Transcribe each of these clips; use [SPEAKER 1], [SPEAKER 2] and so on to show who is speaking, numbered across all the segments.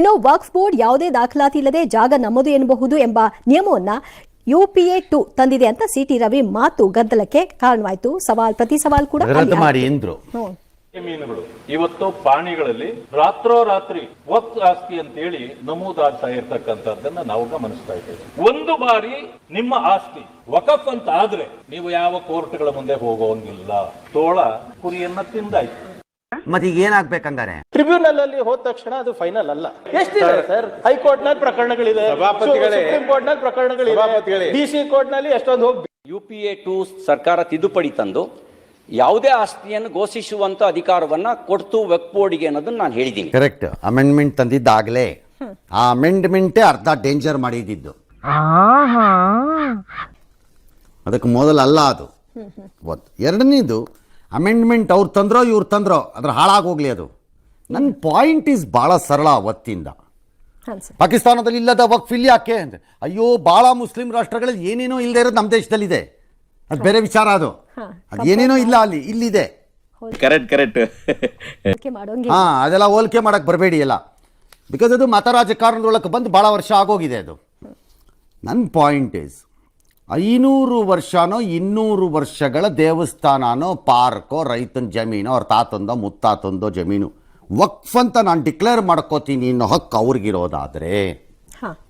[SPEAKER 1] ಇನ್ನು ವಕ್ಫ್ ಬೋರ್ಡ್ ಯಾವುದೇ ದಾಖಲಾತಿ ಇಲ್ಲದೆ ಜಾಗ ನಮ್ಮದು ಎನ್ನಬಹುದು ಎಂಬ ನಿಯಮವನ್ನ ಯುಪಿಎ ಟು ತಂದಿದೆ ಅಂತ ಸಿಟಿ ರವಿ ಮಾತು ಗದ್ದಲಕ್ಕೆ ಕಾರಣವಾಯಿತು. ಸವಾಲ್ ಪ್ರತಿ ಸವಾಲ್ ಕೂಡ
[SPEAKER 2] ಮಾಡಿ. ಎಂದ್ರು.
[SPEAKER 3] ಮೀನುಗಳು ಇವತ್ತು ಪಾಣಿಗಳಲ್ಲಿ ರಾತ್ರೋರಾತ್ರಿ ವಕ್ತ್ ಆಸ್ತಿ ಅಂತೇಳಿ ನಮೂದಾಗ್ತಾ ಇರ್ತಕ್ಕಂಥದ್ದನ್ನ ನಾವು ಗಮನಿಸ್ತಾ ಇದ್ದೇವೆ. ಒಂದು ಬಾರಿ ನಿಮ್ಮ ಆಸ್ತಿ ವಕಫ್ ಅಂತ ಆದ್ರೆ ನೀವು ಯಾವ ಕೋರ್ಟ್ಗಳ ಮುಂದೆ ಹೋಗೋಂಗಿಲ್ಲ. ತೋಳ ಕುರಿಯನ್ನ ತಿಂದಾಯ್ತು.
[SPEAKER 2] ಮತ್ತೆ ಈಗ ಏನಾಗ್ಬೇಕಂಗಾರೆ
[SPEAKER 4] ಟ್ರಿಬ್ಯುನಲ್ ಅಲ್ಲಿ ಹೋದ ತಕ್ಷಣ ಅದು ಫೈನಲ್ ಅಲ್ಲ. ಎಷ್ಟಿದೆ? ಸರ್ ಹೈಕೋರ್ಟ್ನಲ್ಲಿ ಪ್ರಕರಣಗಳಿದೆ.
[SPEAKER 5] ಸಭಾಪತಿಗಳೇ.
[SPEAKER 4] ಸುಪ್ರೀಂ ಕೋರ್ಟ್ನಲ್ಲಿ ಪ್ರಕರಣಗಳಿದೆ.
[SPEAKER 5] ಸಭಾಪತಿಗಳೇ.
[SPEAKER 4] ಡಿ ಸಿ ಕೋರ್ಟ್ನಲ್ಲಿ ಎಷ್ಟೊಂದು ಹೋಗಿ
[SPEAKER 6] ಯು ಪಿ ಎ ಟು ಸರ್ಕಾರ ತಿದ್ದುಪಡಿ ತಂದು ಯಾವುದೇ ಆಸ್ತಿಯನ್ನು ಘೋಷಿಸುವಂತ ಅಧಿಕಾರವನ್ನ ಕೊಡ್ತು ವೆಕ್ ಬೋರ್ಡ್ಗೆ ಅನ್ನೋದನ್ನ ನಾನು ಹೇಳಿದ್ದೀನಿ.
[SPEAKER 2] ಕರೆಕ್ಟ್ ಅಮೆಂಡ್ಮೆಂಟ್ ತಂದಿದ್ದಾಗಲೇ ಆ ಅಮೆಂಡ್ಮೆಂಟೇ ಅರ್ಧ ಡೇಂಜರ್ ಮಾಡಿದ್ದು ಅದಕ್ಕೆ ಮೊದಲಲ್ಲ ಅದು. ಒಂದು ಎರಡನೇದು ಅಮೆಂಡ್ಮೆಂಟ್ ಅವ್ರು ತಂದ್ರೋ ಇವ್ರು ತಂದ್ರೋ ಅದ್ರ ಹಾಳಾಗೋಗ್ಲಿ ಅದು. ನನ್ನ ಪಾಯಿಂಟ್ ಈಸ್ ಭಾಳ ಸರಳ ಅವತ್ತಿಂದ.
[SPEAKER 1] ಸರ್.
[SPEAKER 2] ಪಾಕಿಸ್ತಾನದಲ್ಲಿ ಇಲ್ಲದ ವಕ್ಫ್ ಇಲ್ಲಿ ಯಾಕೆ ಅಂದ್ರೆ ಅಯ್ಯೋ ಭಾಳ ಮುಸ್ಲಿಂ ರಾಷ್ಟ್ರಗಳಲ್ಲಿ ಏನೇನೋ ಇಲ್ಲದೆ ಇರೋದು ನಮ್ಮ ದೇಶದಲ್ಲಿದೆ. ಅದು ಬೇರೆ ವಿಚಾರ ಅದು.
[SPEAKER 1] ಹಾ.
[SPEAKER 2] ಅದು ಏನೇನೋ ಇಲ್ಲ ಅಲ್ಲಿ ಇಲ್ಲಿದೆ.
[SPEAKER 5] ಕರೆಕ್ಟ್ ಕರೆಕ್ಟ್
[SPEAKER 2] ಹಾಂ ಅದೆಲ್ಲ ಹೋಲಿಕೆ ಮಾಡಕ್ಕೆ ಬರಬೇಡಿ ಎಲ್ಲ. ಬಿಕಾಸ್ ಅದು ಮತ ರಾಜಕಾರಣದೊಳಗೆ ಬಂದು ಭಾಳ ವರ್ಷ ಆಗೋಗಿದೆ ಅದು. ನನ್ನ ಪಾಯಿಂಟ್ ಈಸ್ ಐನೂರು ವರ್ಷನೋ ಇನ್ನೂರು ವರ್ಷಗಳ ದೇವಸ್ಥಾನನೋ ಪಾರ್ಕೋ ರೈತನ ಜಮೀನೋ ಅವ್ರ ತಾತಂದೋ ಮುತ್ತಾತಂದೋ ಜಮೀನು. ವಕ್ಫ್ ಅಂತ ನಾನು ಡಿಕ್ಲೇರ್ ಮಾಡ್ಕೋತೀನಿ ಅನ್ನೋ ಹಕ್ಕು ಅವ್ರಿಗಿರೋದಾದರೆ.
[SPEAKER 1] ಹಾ.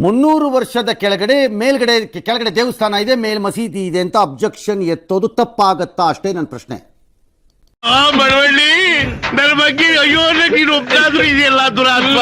[SPEAKER 2] ಮುನ್ನೂರು ವರ್ಷದ ಕೆಳಗಡೆ ಮೇಲ್ಗಡೆ ಕೆಳಗಡೆ ದೇವಸ್ಥಾನ ಇದೆ ಮೇಲ್ ಮಸೀದಿ ಇದೆ ಅಂತ ಅಬ್ಜೆಕ್ಷನ್ ಎತ್ತೋದು ತಪ್ಪಾಗತ್ತಾ? ಅಷ್ಟೇ ನನ್ನ ಪ್ರಶ್ನೆ.
[SPEAKER 7] ನನ್ನ ಬಗ್ಗೆ ಅಯ್ಯೋ ನೀನು ಇದೆಯಲ್ಲ ದುರಾತ್ಮ?